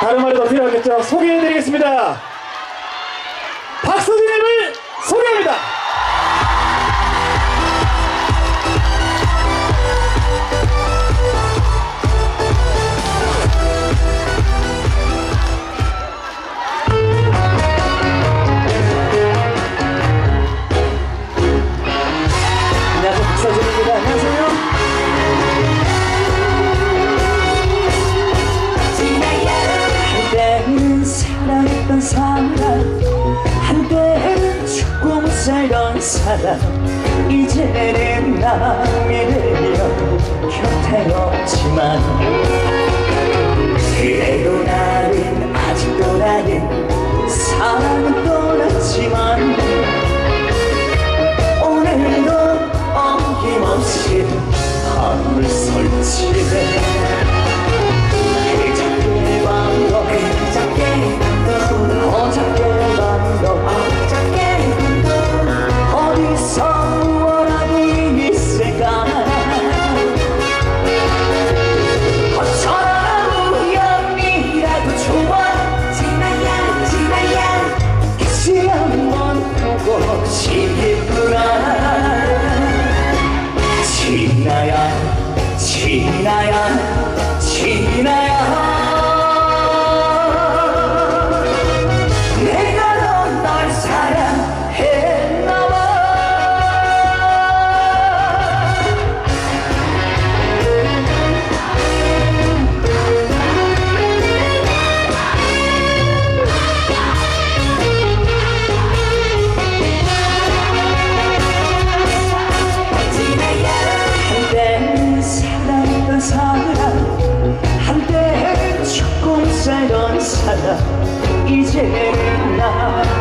다른 말이 더 필요하겠죠? 소개해드리겠습니다. 박서진님을 소개합니다. 남이 되려 곁에 없지만 그래도 나는 아직도 나는 사랑은 떠났지만 오늘도 어김없이 밤을 설치네 사람 이제는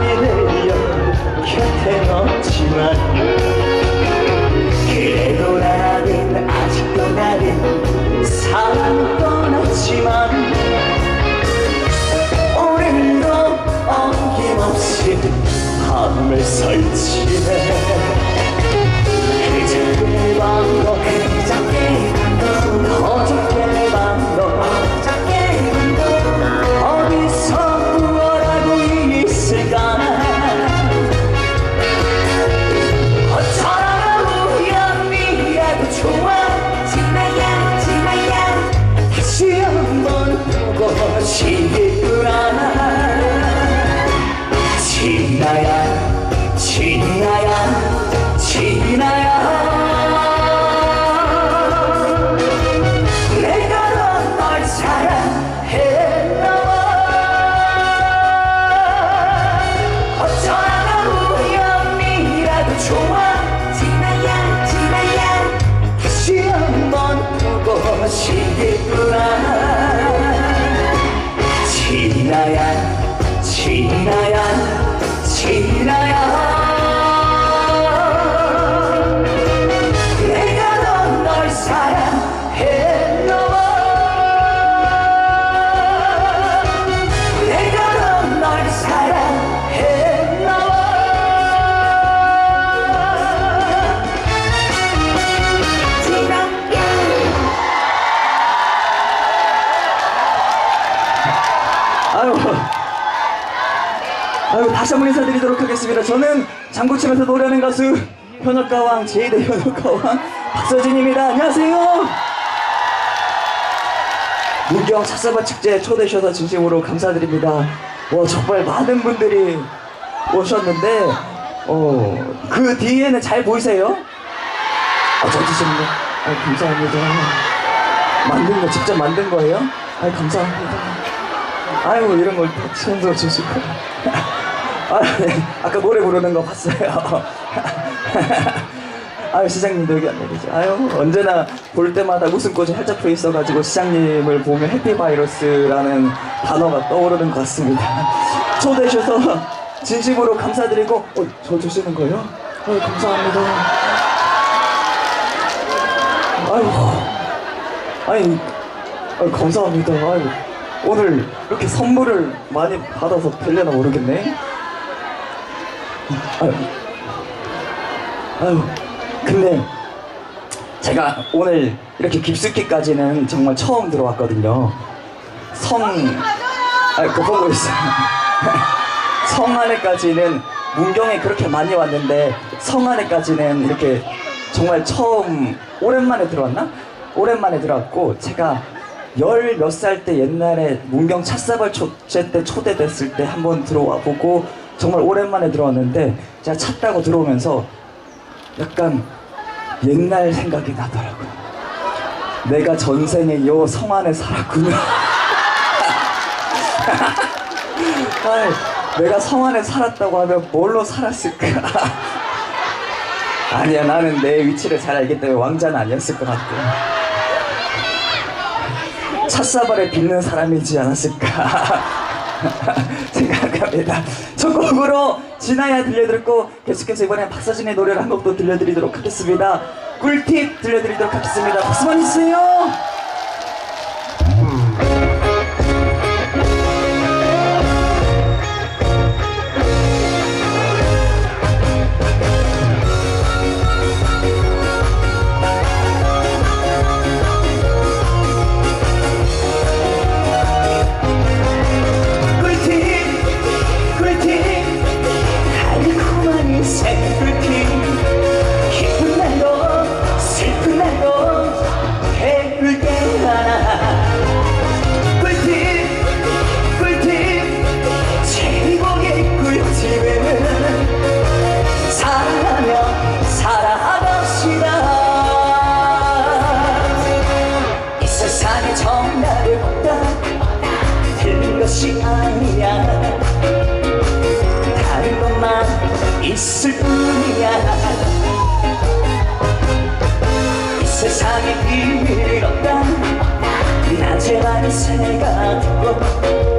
되려 곁에 없지만 그래도 나는 아직도 나는 사랑 떠났지만 오늘도 어김없이 밤을 설치네 그저께 밤도 저는 장구치면서 노래하는 가수 현역가왕 제2대 현역가왕 박서진입니다. 안녕하세요. 문경 찻사바 축제 초대해 주셔서 진심으로 감사드립니다. 와 정말 많은 분들이 오셨는데 어, 그 뒤에는 잘 보이세요? 아, 저 드시는 거? 아, 감사합니다. 만든 거 직접 만든 거예요? 아, 감사합니다. 아유 이런 걸 손도 주시고 아, 네. 아까 노래 부르는 거 봤어요 아유 시장님도 여기 안 내리죠 아유 언제나 볼 때마다 웃음꽃이 활짝 펴 있어가지고 시장님을 보면 해피바이러스라는 단어가 떠오르는 것 같습니다 초대해 주셔서 진심으로 감사드리고 어, 저 주시는 거예요? 아유 감사합니다 아유 아니 아유, 감사합니다. 아유, 오늘 이렇게 선물을 많이 받아서 되려나 모르겠네. 아유, 근데 제가 오늘 이렇게 깊숙이까지는 정말 처음 들어왔거든요. 성, 아, 그 보고 있어요. 성 안에까지는 문경에 그렇게 많이 왔는데 성 안에까지는 이렇게 정말 처음 오랜만에 들어왔나? 오랜만에 들어왔고 제가 열 몇 살 때 옛날에 문경 찻사발 축제 때 초대됐을 때 한번 들어와 보고 정말 오랜만에 들어왔는데 제가 차 타고 들어오면서 약간 옛날 생각이 나더라고요. 내가 전생에 요 성 안에 살았구나. 아이, 내가 성 안에 살았다고 하면 뭘로 살았을까? 아니야, 나는 내 위치를 잘 알기 때문에 왕자는 아니었을 것 같아. 찻사발에 빚는 사람이지 않았을까 생각 합니다. 첫 곡으로 지나야 들려드렸고 계속해서 이번에 박서진의 노래를 한 곡도 들려드리도록 하겠습니다. 꿀팁 들려드리도록 하겠습니다. 박수만 주세요. 있을 뿐이야. 이 세상에 비밀 없다. 낮에만 새가 듣고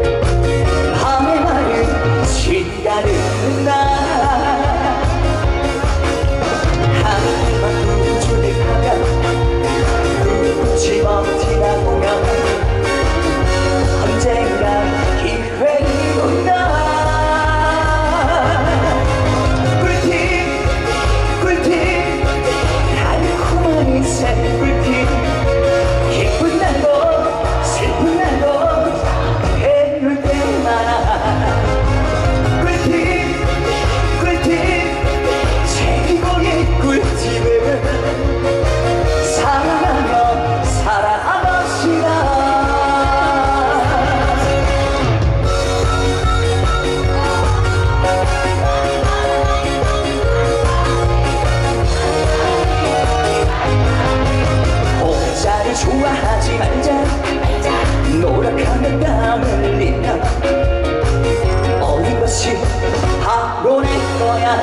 거야.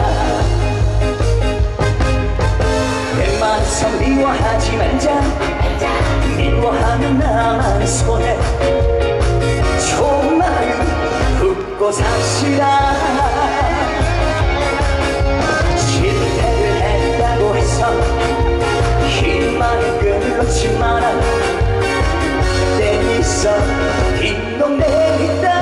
웬만해서 미워하지 말자. 미워하면 나만 손해. 마음 품고 삽시다. 실패를 했다고 해서 희망을 끊놓지 마라. 때 있어 딩동댕이다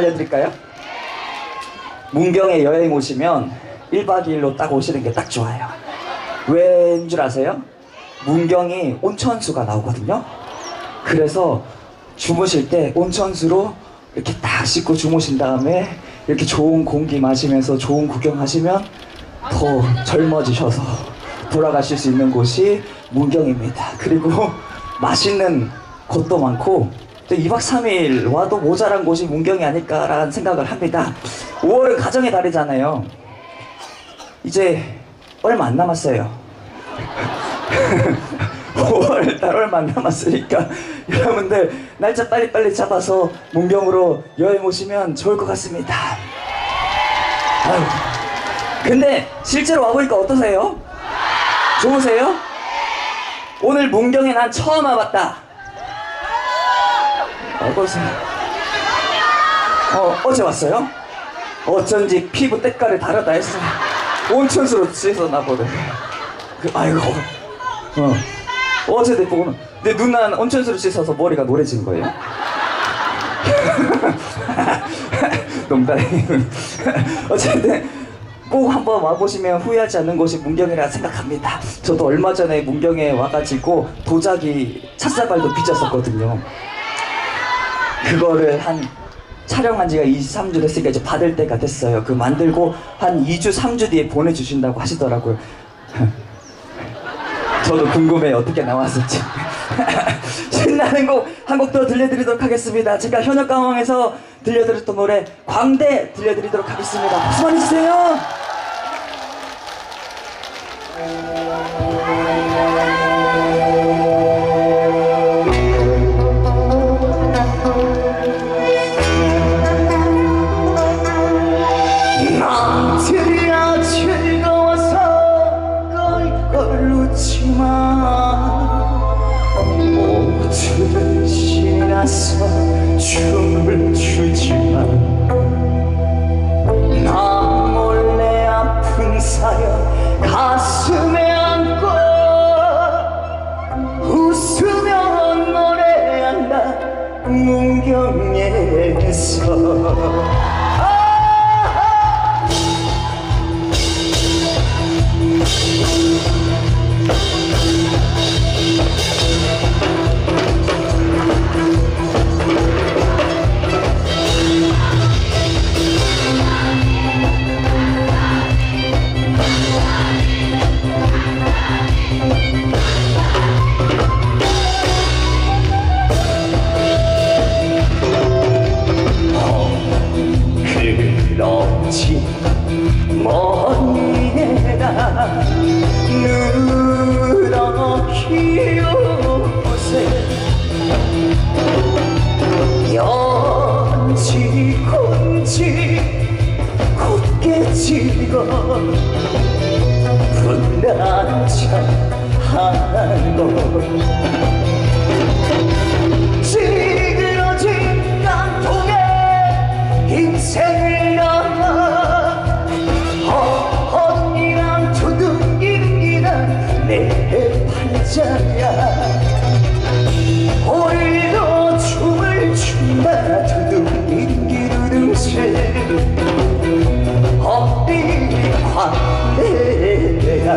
알려드릴까요? 문경에 여행 오시면 1박 2일로 딱 오시는 게 딱 좋아요. 왠 줄 아세요? 문경이 온천수가 나오거든요. 그래서 주무실 때 온천수로 이렇게 딱 씻고 주무신 다음에 이렇게 좋은 공기 마시면서 좋은 구경하시면 더 젊어지셔서 돌아가실 수 있는 곳이 문경입니다. 그리고 맛있는 곳도 많고 또 2박 3일 와도 모자란 곳이 문경이 아닐까라는 생각을 합니다. 5월은 가정의 달이잖아요. 이제 얼마 안 남았어요. 5월 달 얼마 안 남았으니까 여러분들 날짜 빨리빨리 잡아서 문경으로 여행 오시면 좋을 것 같습니다. 아유. 근데 실제로 와보니까 어떠세요? 좋으세요? 오늘 문경에 난 처음 와봤다. 어떠세요? 어, 어제 왔어요? 어쩐지 피부 때깔이 다르다 했어. 온천수로 씻었나 보네. 그, 아이고. 어. 어제 내 보고는. 내 누난 온천수로 씻어서 머리가 노래진 거예요? 농담이. 어쨌든 꼭 한번 와보시면 후회하지 않는 곳이 문경이라 생각합니다. 저도 얼마 전에 문경에 와가지고 도자기 찻사발도 빚었었거든요. 그거를 한 촬영한 지가 2, 3주 됐으니까 이제 받을 때가 됐어요. 그 만들고 한 2주, 3주 뒤에 보내주신다고 하시더라고요. 저도 궁금해요. 어떻게 나왔을지. 신나는 곡 한 곡 더 들려드리도록 하겠습니다. 제가 현역 가왕에서 들려드렸던 노래 광대 들려드리도록 하겠습니다. 박수 많이 주세요. 인생을 넣어 언니랑 두둥기둥기는 내 팔자야. 오늘도 춤을 춘다 두둥기둥기두둥실 어디 광대야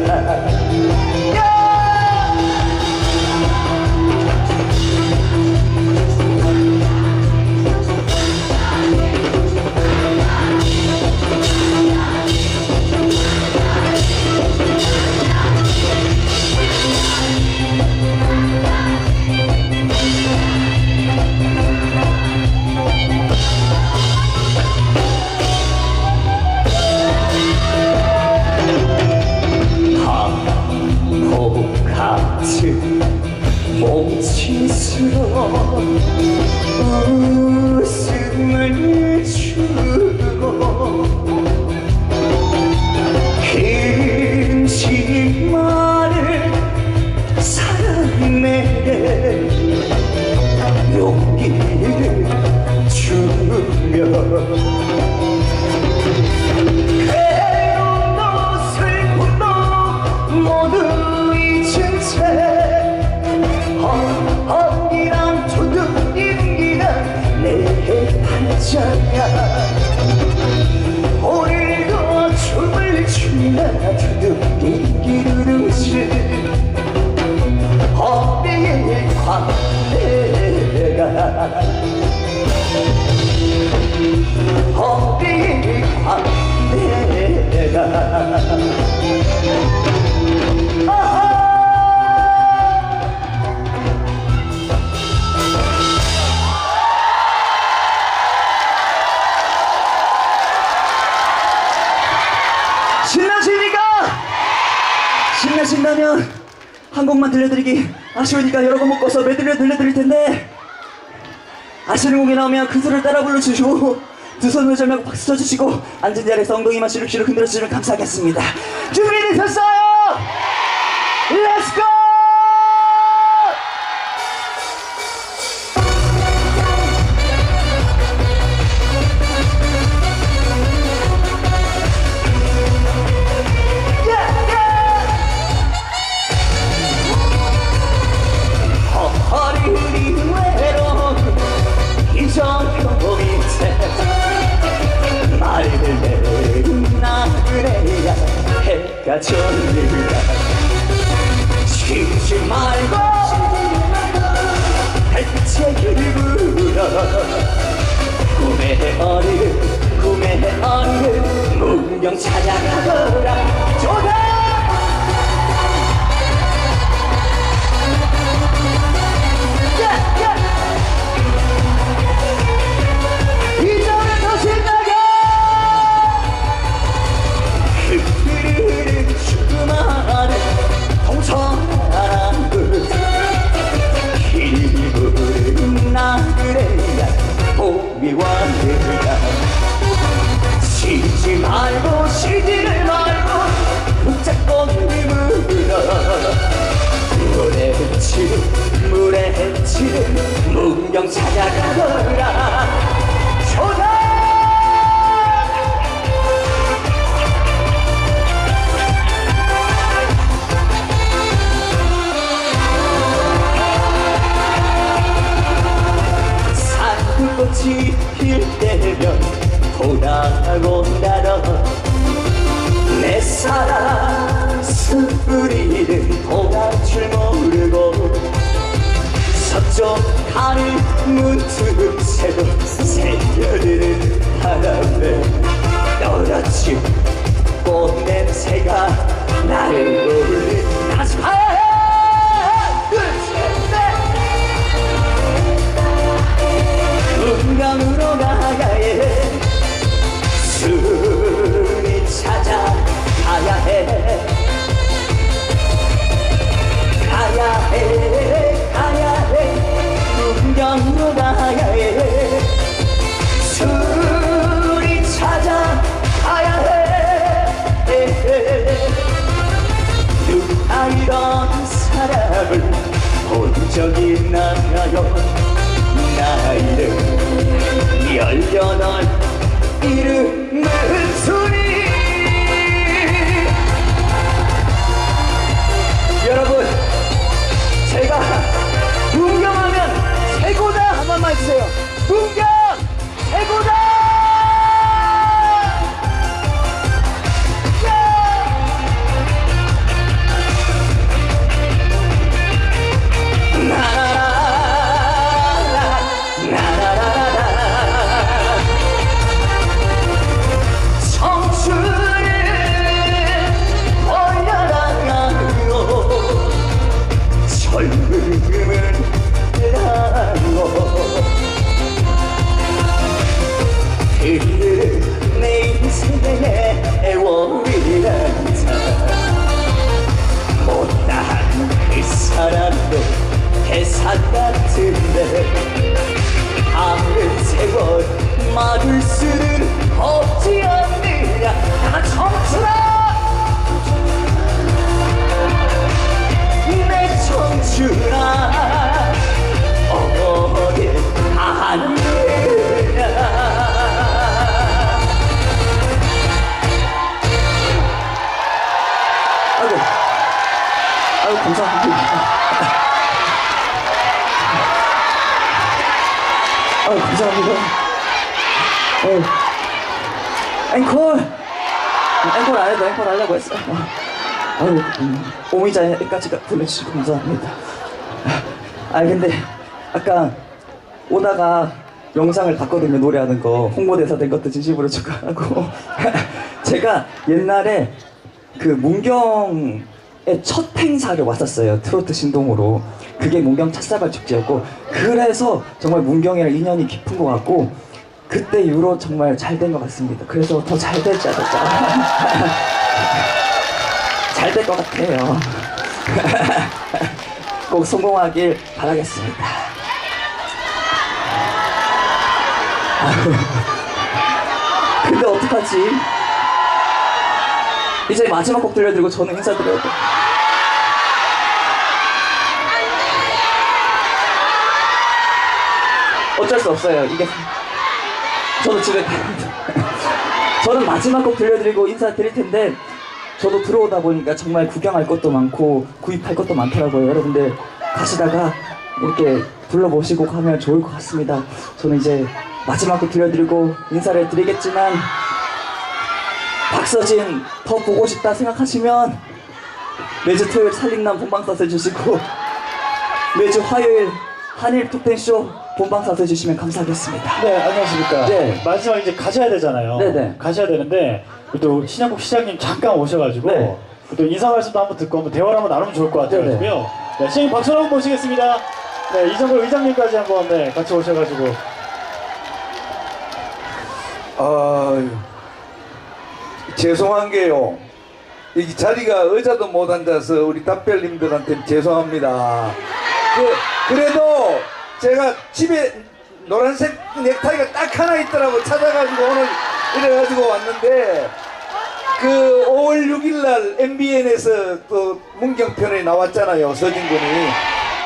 오늘도 춤을 춘다 두둥이기루둥실 어디에 광대가 어디 광대가 신나십니까? 신나신다면 한곡 곡만 들려드리기 아쉬우니까 여러 곡 묶어서 메들리로 들려드릴 텐데 아시는 곡이 나오면 그 소리를 따라 불러주시고 두 손을 절하고 박수 쳐주시고 앉은 자리에서 엉덩이만 시룩시룩 흔들어 주시면 감사하겠습니다 준비되셨어요? 렛츠고! 문경 찾아가거라 돌아올 줄 모르고 서쪽 하늘 문틈 새로 새겨드는 바람에 떨어진 꽃냄새가 나를 울리 다시 하 가야 해 가야 해 은강으로 가야 해. 순이 찾아 가야 해. 누가 이런 사람을 본적 있나요? 나 이름 열여덟 이름은 순 청춘아 어디 아느냐 아이고 아이고 감사합니다 아유 감사합니다. 어. 앵콜. 앵콜 안 해도 앵콜 하려고 했어요. 아유 음, 오미자까지 불러주시고 감사합니다. 아 근데 아까 오다가 영상을 봤거든요 노래하는 거. 홍보대사 된 것도 진심으로 축하하고. 제가 옛날에 그 문경의 첫 행사를 왔었어요 트로트 신동으로. 그게 문경 찻사발 축제였고 그래서 정말 문경이랑 인연이 깊은 것 같고 그때 이후로 정말 잘 된 것 같습니다. 그래서 더 잘 될지 알았죠 잘 될 것 같아요 꼭 성공하길 바라겠습니다. 근데 어떡하지? 이제 마지막 곡 들려드리고 저는 인사드려야 돼. 어쩔 수 없어요. 이게 저도 집에 저는 마지막 곡 들려드리고 인사드릴 텐데 저도 들어오다 보니까 정말 구경할 것도 많고 구입할 것도 많더라고요. 여러분들 가시다가 이렇게 둘러보시고 가면 좋을 것 같습니다. 저는 이제 마지막 곡 들려드리고 인사를 드리겠지만 박서진 더 보고 싶다 생각하시면 매주 토요일 살림남 본방사 써주시고 매주 화요일 한일 톡텐쇼 본방사 써주시면 감사하겠습니다. 네, 안녕하십니까. 네. 마지막 이제 가셔야 되잖아요. 네네. 가셔야 되는데 또 신영국 시장님 잠깐 오셔가지고 네. 또 인사 말씀도 한번 듣고 한번 대화를 한번 나누면 좋을 것 네네. 같아가지고요. 네, 시장님 박수로 한번 모시겠습니다. 네, 이정걸 의장님까지 한번 네, 같이 오셔가지고 아유, 죄송한 게요. 이 자리가 의자도 못 앉아서 우리 답별님들한테 죄송합니다. 그, 그래도 제가 집에 노란색 넥타이가 딱 하나 있더라고 찾아가지고 오늘 이래가지고 왔는데 그 5월 6일날 MBN에서 또 문경편에 나왔잖아요 서진군이.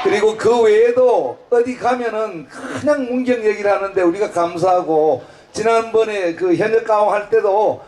그리고 그 외에도 어디 가면은 그냥 문경 얘기를 하는데 우리가 감사하고 지난번에 그 현역 가왕 할 때도